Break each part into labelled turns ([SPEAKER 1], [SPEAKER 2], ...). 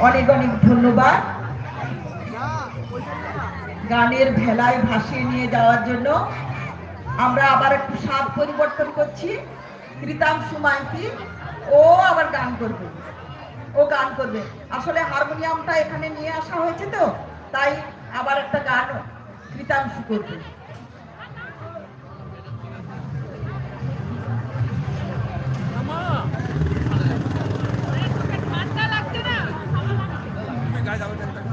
[SPEAKER 1] অনেক অনেক ধন্যবাদ। গানের ভেলায় ভাসিয়ে নিয়ে যাওয়ার জন্য আমরা আবার একটু স্বাদ পরিবর্তন করছি। কৃতাংশু মাইতি, ও আবার গান করবে। ও গান করবে। আসলে হারমোনিয়ামটা এখানে নিয়ে আসা হয়েছে তো, তাই আবার একটা গান কৃতাংশু করবে।
[SPEAKER 2] काय जावं त्यांना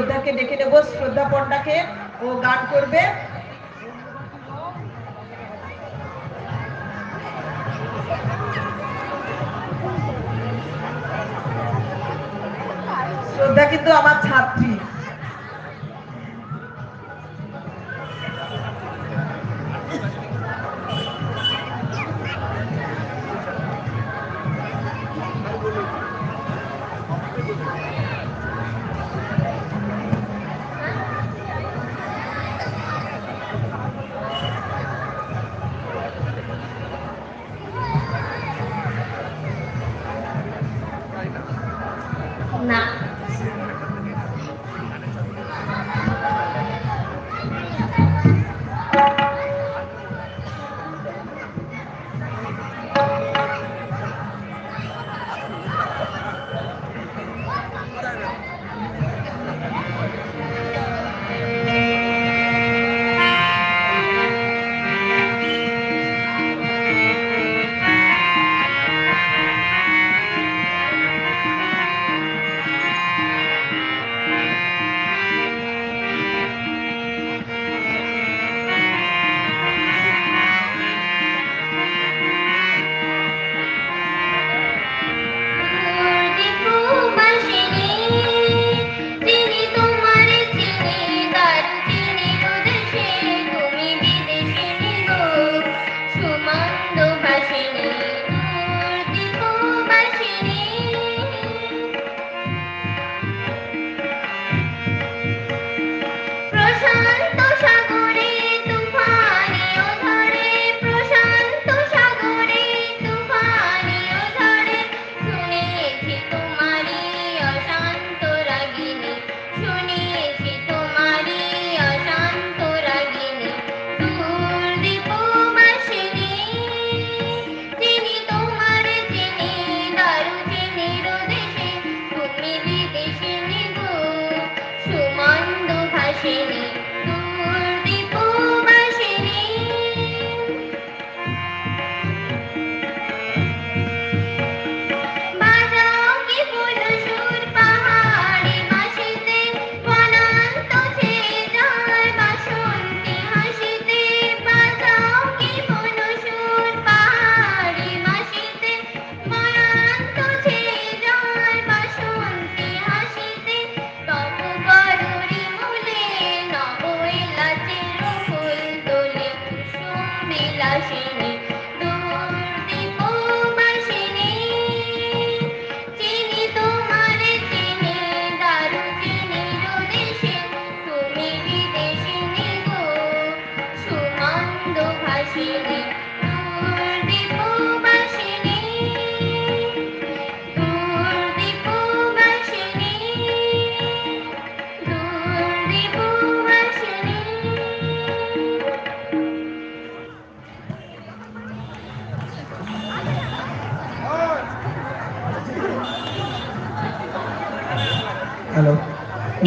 [SPEAKER 2] শ্রদ্ধাকে ডেকে নেব শ্রদ্ধা পণ্ডাকে ও গান করবে। শ্রদ্ধা কিন্তু আমার ছাত্রী।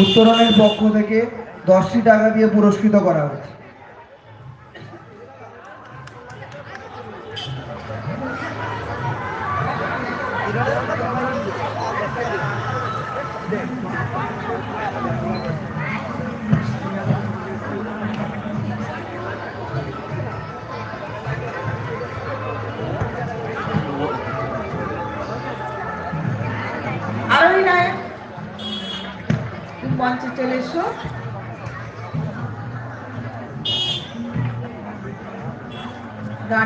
[SPEAKER 3] উত্তরণের পক্ষ থেকে দশটি টাকা দিয়ে পুরস্কৃত করা
[SPEAKER 1] হয়েছে।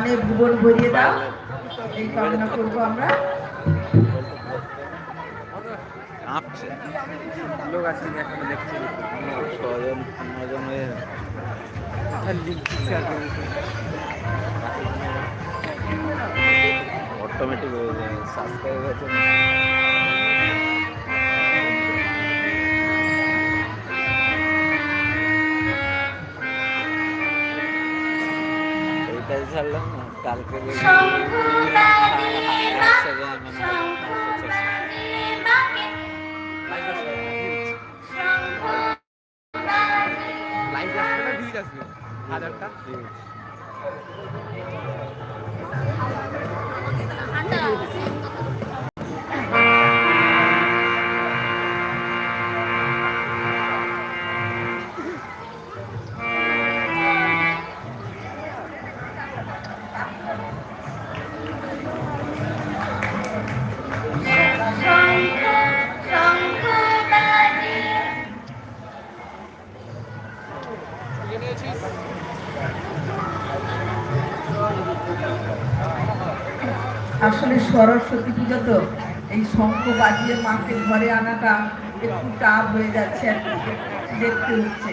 [SPEAKER 1] গানে ভুবন ভরিয়ে দাও। এই কামনা করব আমরা।
[SPEAKER 4] অটোমেটিক হয়ে যায় সাবস্ক্রাইব হয়েছে ছাড়লাম না কালকে
[SPEAKER 2] ভিউজ আসবে হাজারটা
[SPEAKER 1] আসলে সরস্বতী পুজো তো এই শঙ্খ বাজিয়ে মাকে ঘরে আনাটা একটু টাফ হয়ে যাচ্ছে দেখতে হচ্ছে।